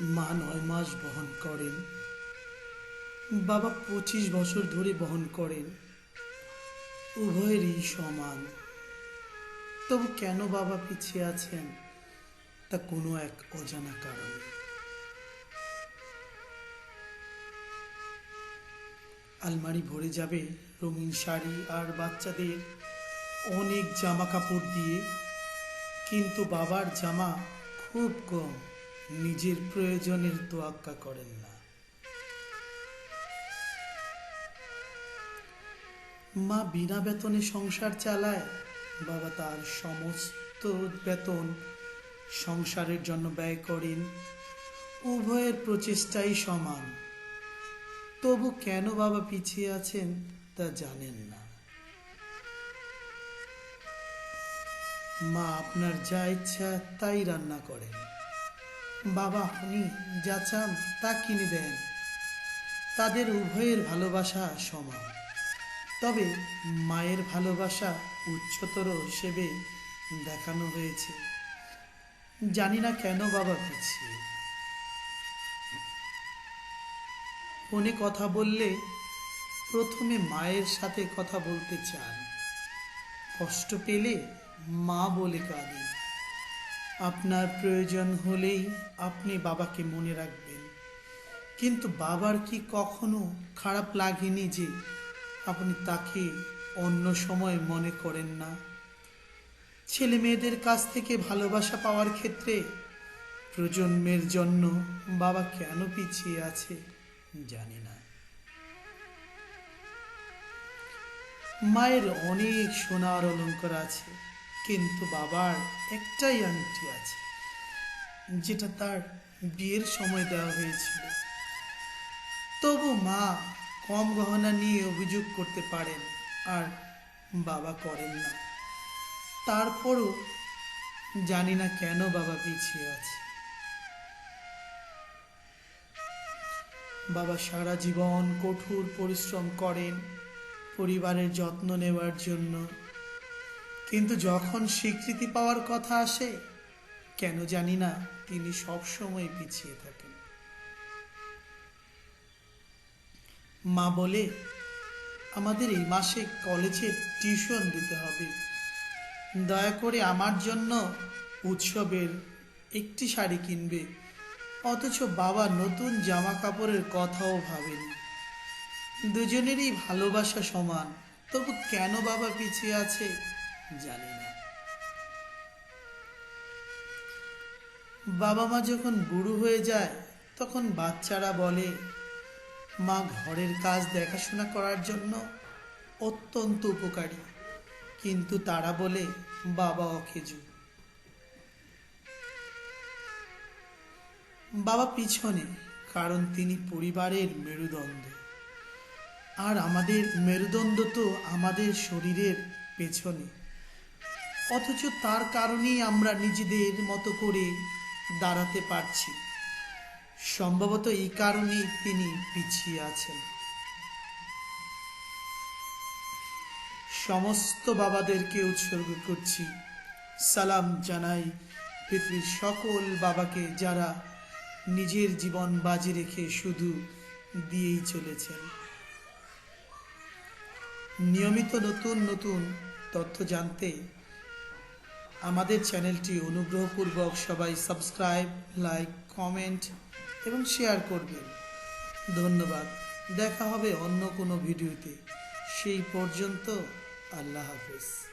মা নয় মাস বহন করেন। বাবা পঁচিশ বছর ধরে বহন করেন। উভয়েরই সমান। তবু কেন বাবা পিছিয়ে আছেন? তা কোনো এক অজানা কারণে। আলমারি ভরে যাবে রঙিন শাড়ি আর বাচ্চাদের অনেক জামা কাপড় দিয়ে, কিন্তু বাবার জামা খুব কম। নিজের প্রয়োজনের তোয়াক্কা করেন না। মা বিনা বেতনে সংসার চালায়, বাবা তার সমস্ত বেতন সংসারের জন্য ব্যয় করেন। উভয়ের প্রচেষ্টাই সমান। তবু কেন বাবা পিছিয়ে আছেন তা জানেন না। মা আপনার যা ইচ্ছা তাই রান্না করেন। বাবা আপনি যা চান তা কিনে দেন। তাদের উভয়ের ভালোবাসা সমান। তবে মায়ের ভালোবাসা উচ্চতর হিসেবে দেখানো হয়েছে। জানি না কেন বাবা পিছিয়ে ফোনে কথা বললে প্রথমে মায়ের সাথে কথা বলতে চান। কষ্ট পেলে মা বলে কাঁদেন। আপনার প্রয়োজন হলেই আপনি বাবাকে মনে রাখবেন। কিন্তু বাবার কি কখনো খারাপ লাগেনি যে আপনি তাকে অন্য সময় মনে করেন না? ছেলে মেয়েদের কাছ থেকে ভালোবাসা পাওয়ার ক্ষেত্রে প্রজন্মের জন্য বাবা কেন পিছিয়ে আছে জানি না। মায়ের অনেক সোনার অলঙ্কার আছে। কিন্তু বাবার একটাই আংটি আছে, যেটা তার বিয়ের সময় দেওয়া হয়েছিল। তবু মা কম গহনা নিয়ে অভিযোগ করতে পারেন আর বাবা করেন না। তারপরও জানি না কেন বাবা পিছিয়ে আছে। বাবা সারা জীবন কঠোর পরিশ্রম করেন, পরিবারের যত্ন নেওয়ার জন্য। কিন্তু যখন স্বীকৃতি পাওয়ার কথা আসে, কেন জানি না তিনি সবসময় পিছিয়ে থাকেন। মা বলে, আমাদের এই মাসে কলেজে টিউশন দিতে হবে। দয়া করে আমার জন্য উৎসবের একটি শাড়ি কিনবে। অথচ বাবা নতুন জামা কাপড়ের কথাও ভাবেনি। দুজনেরই ভালোবাসা সমান। তবু কেন বাবা পিছিয়ে আছে? জানি না। বাবা মা যখন বুড়ো হয়ে যায়, তখন বাচ্চারা বলে, মা ঘরের কাজ দেখাশোনা করার জন্য অত্যন্ত উপকারী। কিন্তু তারা বলে, বাবা অখেজু বাবা পিছনে, কারণ তিনি পরিবারের মেরুদণ্ড। আর আমাদের মেরুদণ্ড তো আমাদের শরীরের পেছনে। অথচ তার কারণেই আমরা নিজেদের মতো করে দাঁড়াতে পারছি। সম্ভবত এই কারণেই তিনি পিছিয়ে আছেন। সমস্ত বাবাদেরকে উৎসর্গ করছি। সালাম জানাই পৃথিবীর সকল বাবাকে যারা নিজের জীবন বাজি রেখে শুধু দিয়েই চলেছেন। নিয়মিত নতুন নতুন তথ্য জানতে আমাদের চ্যানেলটি অনুগ্রহপূর্বক সবাই সাবস্ক্রাইব, লাইক, কমেন্ট এবং শেয়ার করবেন। ধন্যবাদ। দেখা হবে অন্য কোনো ভিডিওতে। সেই পর্যন্ত আল্লাহ হাফেজ।